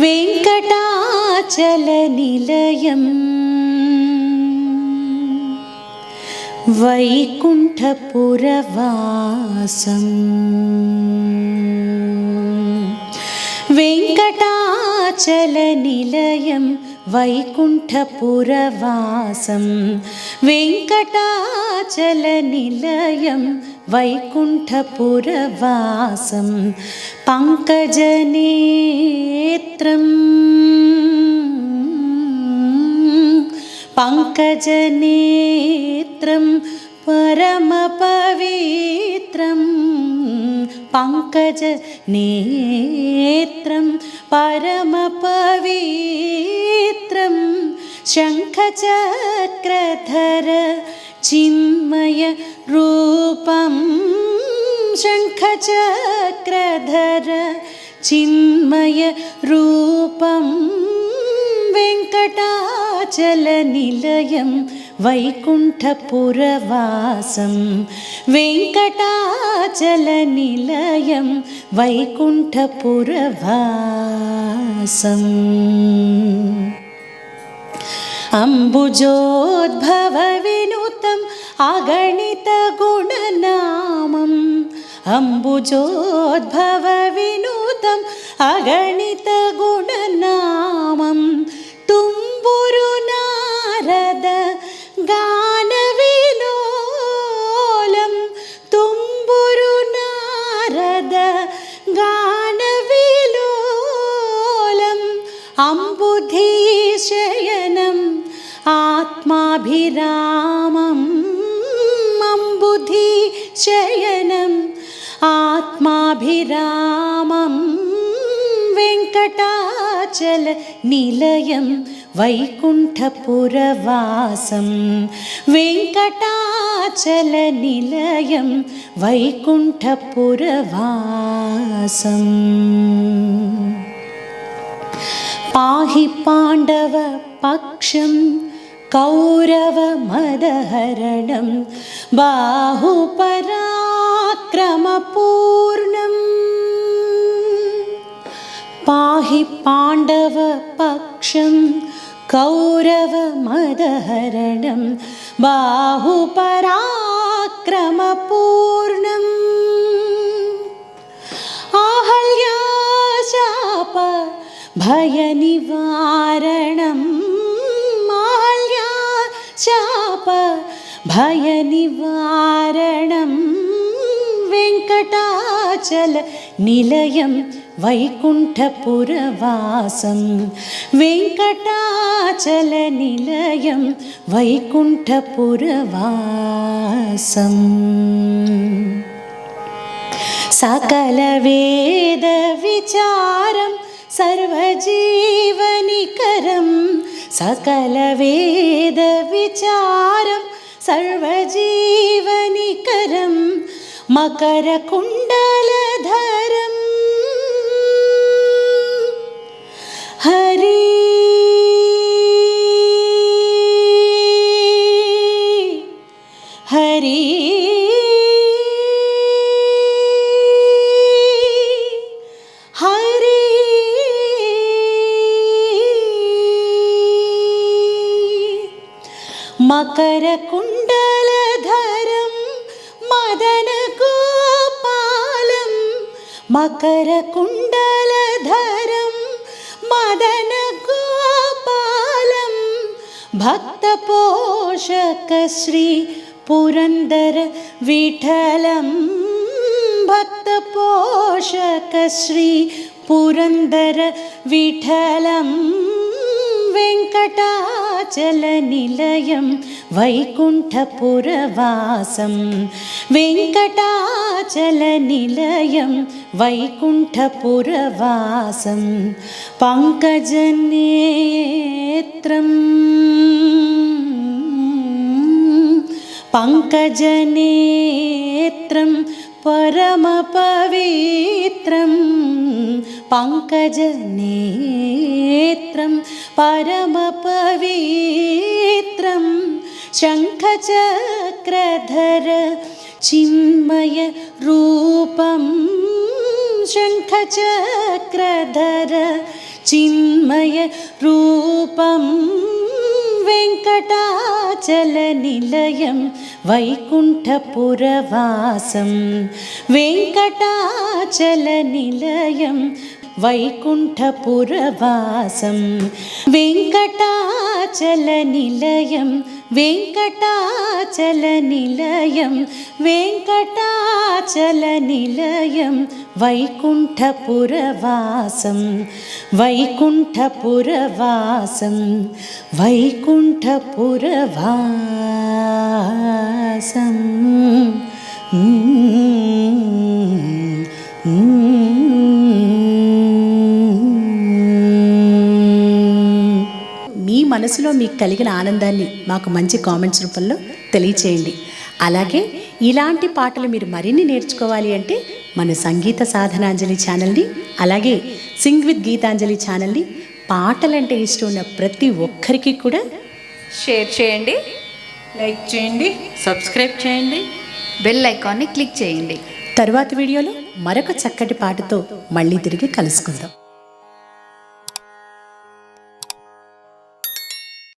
वेङ्कटाचलनिलयम् वैकुण्ठपुरवासम् वेङ्कटाचलनिलयम् वैकुण्ठपुरवासं वेङ्कटाचलनिलयं वैकुण्ठपुरवासं पङ्कजनेत्रम् पङ्कजनेत्रं പങ്കജ നേത്രം പരമപവിത്രം ശംഖചക്രധര ചിന്മയ രൂപം ശംഖചക്രധര ചിന്മയ രൂപം വെങ്കടാ அருணாச்சல நிலையம் வைகுண்டபுரவாசம். வெங்கடாச்சல நிலையம் வைகுண்டபுரவாசம். அம்புஜோத்பவவினுதம் அகணித குணநாமம். அம்புஜோத்பவவினுதம் அகணித குணநாமம். आत्माभिरामम् अम्बुधीशयनम् आत्माभिरामं वेङ्कटाचलनिलयं वैकुण्ठपुरवासं वेङ्कटाचलनिलयं वैकुण्ठपुरवासम् पाहि पाण्डवपक्षं കൗരവമദഹരണം ബാഹുപരാക്രമപൂർണം. പാഹി പാണ്ഡവ പക്ഷം കൗരവമദഹരണം ബാഹുപരാക്രമപൂർണം. ആഹല്യാശാപ ഭയനിവാരണം शाप भयनिवारणं वेङ्कटाचलनिलयं वैकुण्ठपुरवासं वेङ्कटाचलनिलयं वैकुण्ठपुरवासम् सकलवेदविचारं सर्वजीवनिकरं सकलवेदविचारं സർവജീവനികരം മകരകുണ്ടലധരം ഹരി ഹരി. മകരകു മദന ഗോപാലം മകര കുണ്ടലധരം മദന ഗോപാലം ഭക്തപോഷക ശ്രീ പുരന്ദര വിഠലം ഭക്തപോഷക ശ്രീ വിഠലം വെങ്കടാ वेङ्कटाचलनिलयं वैकुण्ठपुरवासं वेङ्कटाचलनिलयं वैकुण्ठपुरवासं पङ्कजनेत्रम् पङ्कजनेत्रं परमपवित्रं पङ्कजनेत्रं परमपवित्रं शङ्खचक्रधर चिन्मयरूपं शङ्खचक्रधर चिन्मयरूपं वेङ्कटाचलनिलयं वैकुण्ठपुरवासं वेङ्कटाचलनिलयं వైకుంఠపురవాసం వెంకటాచలనిలయం వెంకటాచలనిలయం వెంకటాచలనిలయం వైకుంఠపురవాసం వైకుంఠపురవాసం వైకుంఠపురవాసం మనసులో మీకు కలిగిన ఆనందాన్ని మాకు మంచి కామెంట్స్ రూపంలో తెలియచేయండి. అలాగే ఇలాంటి పాటలు మీరు మరిన్ని నేర్చుకోవాలి అంటే మన సంగీత సాధనాంజలి ఛానల్ని అలాగే సింగ్ విత్ గీతాంజలి ఛానల్ని పాటలంటే ఇష్టం ఉన్న ప్రతి ఒక్కరికి కూడా షేర్ చేయండి లైక్ చేయండి సబ్స్క్రైబ్ చేయండి బెల్ ఐకాన్ని క్లిక్ చేయండి. తరువాత వీడియోలో మరొక చక్కటి పాటతో మళ్ళీ తిరిగి కలుసుకుందాం.